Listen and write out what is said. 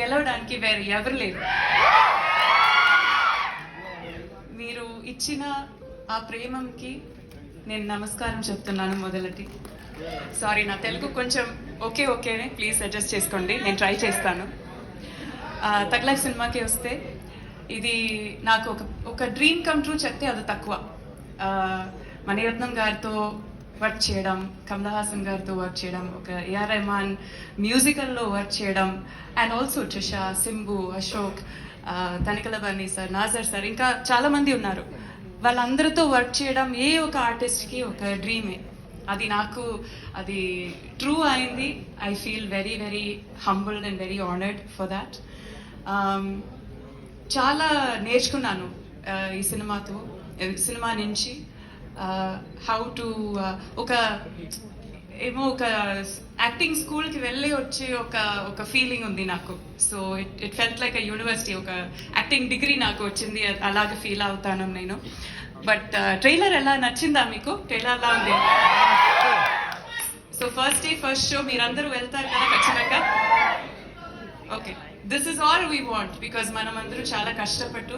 గెలవడానికి వేరు ఎవరు లేరు. మీరు ఇచ్చిన ఆ ప్రేమంకి నేను నమస్కారం చెప్తున్నాను మొదలటి. సారీ నా తెలుగు కొంచెం ఓకే ఓకేనే. ప్లీజ్ అడ్జస్ట్ చేసుకోండి. నేను ట్రై చేస్తాను. ఆ, తగ్లాక్ సినిమాకి వస్తే ఇది నాకు ఒక ఒక డ్రీమ్ కమ్ ట్రూ చెప్తే అది తక్కువ. మణిరత్నం గారితో వర్క్ చేయడం కమల్ హాసన్ గారితో వర్క్ చేయడం ఒక ఏఆర్ రెహమాన్ మ్యూజికల్లో వర్క్ చేయడం అండ్ ఆల్సో ట్రిషా సింబు అశోక్ ఆ, సార్ నాజర్ సార్ ఇంకా చాలామంది ఉన్నారు. వాళ్ళందరితో వర్క్ చేయడం ఏ ఒక ఆర్టిస్ట్కి ఒక డ్రీమే అది నాకు అది ట్రూ అయింది. I feel very very humbled and very honoured for that చాలా నేర్చుకున్నాను ఈ సినిమాతో సినిమా నుంచి. హౌ టు ఒక ఏమో ఒక యాక్టింగ్ స్కూల్కి వెళ్ళి వచ్చి ఒక ఒక ఫీలింగ్ ఉంది నాకు. So it it felt like a university ఒక యాక్టింగ్ డిగ్రీ నాకు వచ్చింది అలాగే ఫీల్ అవుతాను నేను. బట్ ట్రైలర్ ఎలా నచ్చిందా మీకు? ట్రైలర్ ఎలా ఉంది? So first day first show మీరందరూ వెళ్తారు కదా ఖచ్చితంగా? Okay this is all we want because మనం అందరూ చాలా కష్టపట్టు